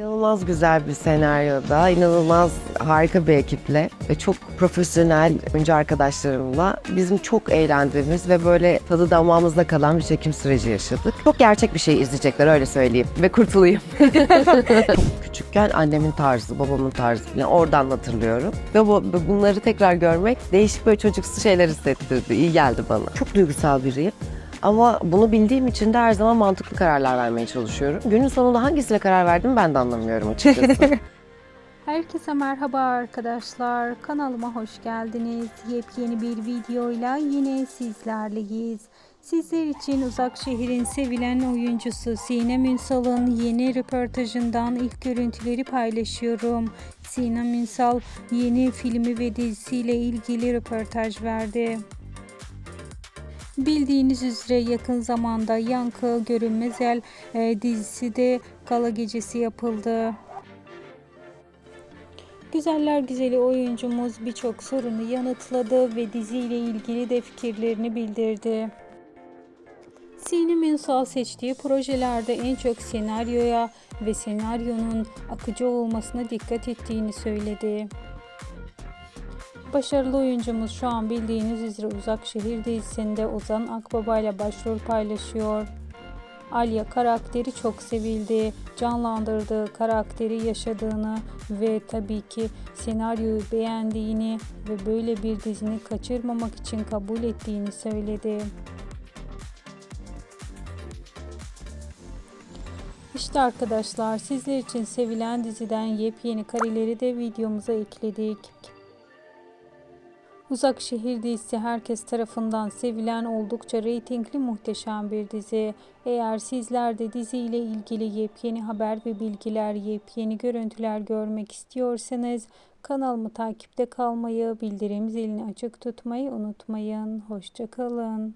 İnanılmaz güzel bir senaryoda, inanılmaz harika bir ekiple ve çok profesyonel oyuncu arkadaşlarımla bizim çok eğlendiğimiz ve böyle tadı damağımızda kalan bir çekim süreci yaşadık. Çok gerçek bir şey izleyecekler öyle söyleyeyim ve kurtulayım. çok küçükken annemin tarzı, babamın tarzı falan oradan hatırlıyorum. Ve bu, bunları tekrar görmek değişik böyle çocuksu şeyler hissettirdi, iyi geldi bana. Çok duygusal biriyim. Ama bunu bildiğim için de her zaman mantıklı kararlar vermeye çalışıyorum. Günün sonunda hangisine karar verdim ben de anlamıyorum açıkçası. Herkese merhaba arkadaşlar. Kanalıma hoş geldiniz. Yepyeni bir videoyla yine sizlerleyiz. Sizler için Uzak Şehir'in sevilen oyuncusu Sinem Ünsal'ın yeni röportajından ilk görüntüleri paylaşıyorum. Sinem Ünsal yeni filmi ve dizisiyle ilgili röportaj verdi. Bildiğiniz üzere yakın zamanda Yankı Görünmezel e, dizisi de gala gecesi yapıldı. Güzeller güzeli oyuncumuz birçok sorunu yanıtladı ve diziyle ilgili de fikirlerini bildirdi. Sinem Ünsal seçtiği projelerde en çok senaryoya ve senaryonun akıcı olmasına dikkat ettiğini söyledi. Başarılı oyuncumuz şu an bildiğiniz üzere Uzak Şehir dizisinde Ozan Akbaba ile başrol paylaşıyor. Alya karakteri çok sevildi, canlandırdığı karakteri yaşadığını ve tabii ki senaryoyu beğendiğini ve böyle bir dizini kaçırmamak için kabul ettiğini söyledi. İşte arkadaşlar sizler için sevilen diziden yepyeni kareleri de videomuza ekledik. Uzak Şehir dizisi herkes tarafından sevilen oldukça reytingli muhteşem bir dizi. Eğer sizler de diziyle ilgili yepyeni haber ve bilgiler, yepyeni görüntüler görmek istiyorsanız kanalımı takipte kalmayı, bildirim zilini açık tutmayı unutmayın. Hoşçakalın.